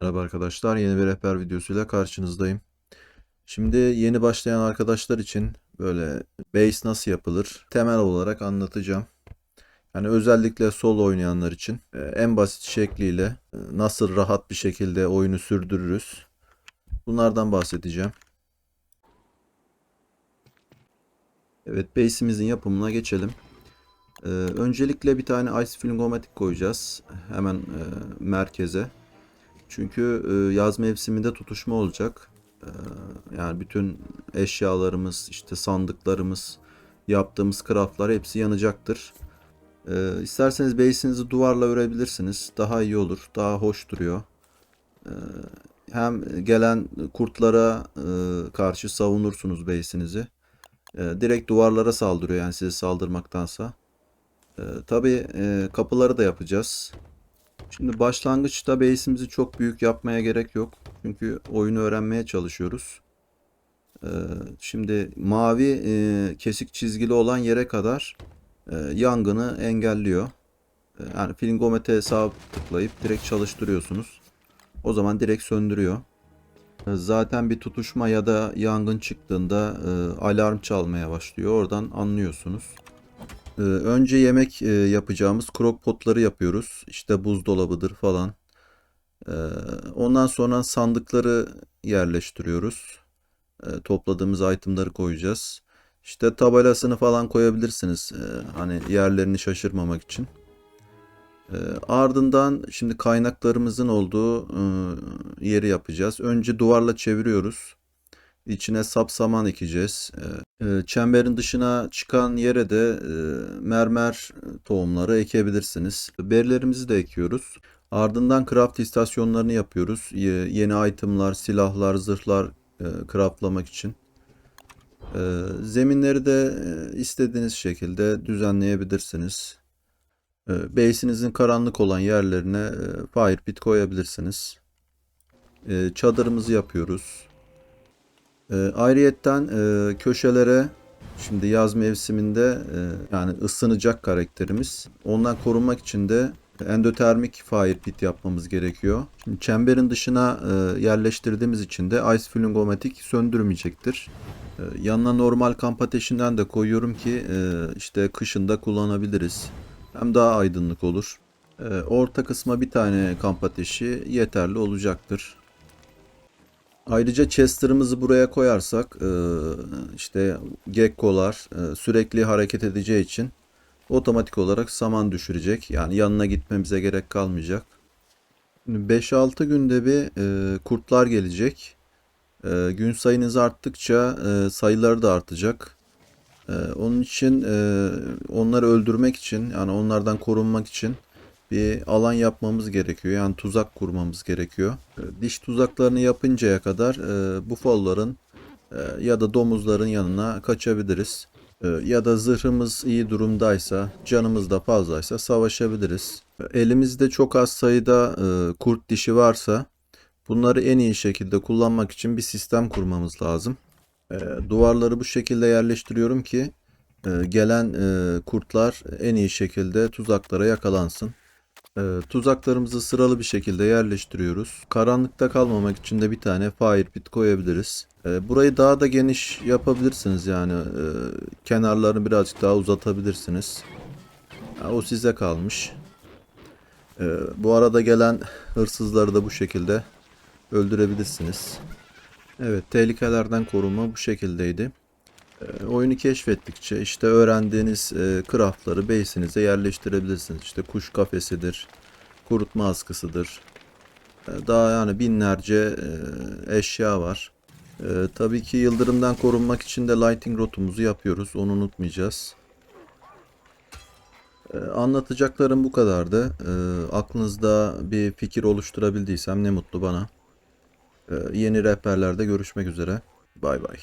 Merhaba arkadaşlar, yeni bir rehber videosuyla karşınızdayım. Şimdi yeni başlayan arkadaşlar için böyle base nasıl yapılır temel olarak anlatacağım. Yani özellikle solo oynayanlar için e, en basit şekliyle e, nasıl rahat bir şekilde oyunu sürdürürüz. Bunlardan bahsedeceğim. Evet, base'imizin yapımına geçelim. Ee, öncelikle bir tane Ice Flingomatic koyacağız. Hemen e, merkeze. Çünkü e, yaz mevsiminde tutuşma olacak. E, yani bütün eşyalarımız, işte sandıklarımız, yaptığımız craftlar hepsi yanacaktır. E, isterseniz base'inizi duvarla örebilirsiniz. Daha iyi olur, daha hoş duruyor. E, hem gelen kurtlara e, karşı savunursunuz base'inizi. E, direkt duvarlara saldırıyor yani sizi saldırmaktansa. E, tabii e, kapıları da yapacağız. Şimdi başlangıçta base'imizi çok büyük yapmaya gerek yok. Çünkü oyunu öğrenmeye çalışıyoruz. Ee, şimdi mavi e, kesik çizgili olan yere kadar e, yangını engelliyor. E, yani Flingomet'e sağ tıklayıp direkt çalıştırıyorsunuz. O zaman direkt söndürüyor. Zaten bir tutuşma ya da yangın çıktığında alarm çalmaya başlıyor. Oradan anlıyorsunuz. Ee, önce yemek e, yapacağımız crockpotları yapıyoruz. İşte buzdolabıdır falan. Ee, ondan sonra sandıkları yerleştiriyoruz. Ee, topladığımız itemları koyacağız. İşte tabelasını falan koyabilirsiniz. Ee, hani yerlerini şaşırmamak için. Ardından şimdi kaynaklarımızın olduğu e, yeri yapacağız. Önce duvarla çeviriyoruz. İçine sapsaman ekeceğiz. Ee, e, Çemberin dışına çıkan yere de e, mermer tohumları ekebilirsiniz. Berilerimizi de ekiyoruz. Ardından craft istasyonlarını yapıyoruz. Ye- Yeni itemlar, silahlar, zırhlar e, craftlamak için. E, Zeminleri de e, istediğiniz şekilde düzenleyebilirsiniz. E, Base'inizin karanlık olan yerlerine e, fire pit koyabilirsiniz. E, Çadırımızı yapıyoruz. E, ayrıyetten e, köşelere şimdi yaz mevsiminde e, yani ısınacak karakterimiz. Ondan korunmak için de endotermik fire pit yapmamız gerekiyor. Şimdi çemberin dışına e, yerleştirdiğimiz için de ice flingomatik söndürmeyecektir. E, yanına normal kamp ateşinden de koyuyorum ki e, işte kışında kullanabiliriz. Hem daha aydınlık olur. E, orta kısma bir tane kamp ateşi yeterli olacaktır. Ayrıca Chester'ımızı buraya koyarsak e, işte gekkolar e, sürekli hareket edeceği için otomatik olarak saman düşürecek. Yani yanına gitmemize gerek kalmayacak. 5-6 günde bir e, kurtlar gelecek. Gün sayınız arttıkça sayıları da artacak. Onun için onları öldürmek için yani onlardan korunmak için bir alan yapmamız gerekiyor. Yani tuzak kurmamız gerekiyor. E, Diş tuzaklarını yapıncaya kadar e, bufalların e, ya da domuzların yanına kaçabiliriz. E, ya da zırhımız iyi durumdaysa, canımız da fazlaysa savaşabiliriz. E, Elimizde çok az sayıda e, kurt dişi varsa bunları en iyi şekilde kullanmak için bir sistem kurmamız lazım. E, duvarları bu şekilde yerleştiriyorum ki e, gelen kurtlar en iyi şekilde tuzaklara yakalansın. Ee, tuzaklarımızı sıralı bir şekilde yerleştiriyoruz. Karanlıkta kalmamak için de bir tane fire pit koyabiliriz. Ee, burayı daha da geniş yapabilirsiniz yani. Ee, kenarlarını birazcık daha uzatabilirsiniz. Ya, o size kalmış. Ee, bu arada gelen hırsızları da bu şekilde öldürebilirsiniz. Evet, tehlikelerden korunma bu şekildeydi. E, oyunu keşfettikçe işte öğrendiğiniz e, craftları base'inize yerleştirebilirsiniz. İşte kuş kafesidir, kurutma askısıdır. E, daha yani binlerce e, eşya var. E, tabii ki yıldırımdan korunmak için de lighting rotumuzu yapıyoruz. Onu unutmayacağız. E, anlatacaklarım bu kadardı. Aklınızda bir fikir oluşturabildiysem ne mutlu bana. Yeni rehberlerde görüşmek üzere. Bay bay.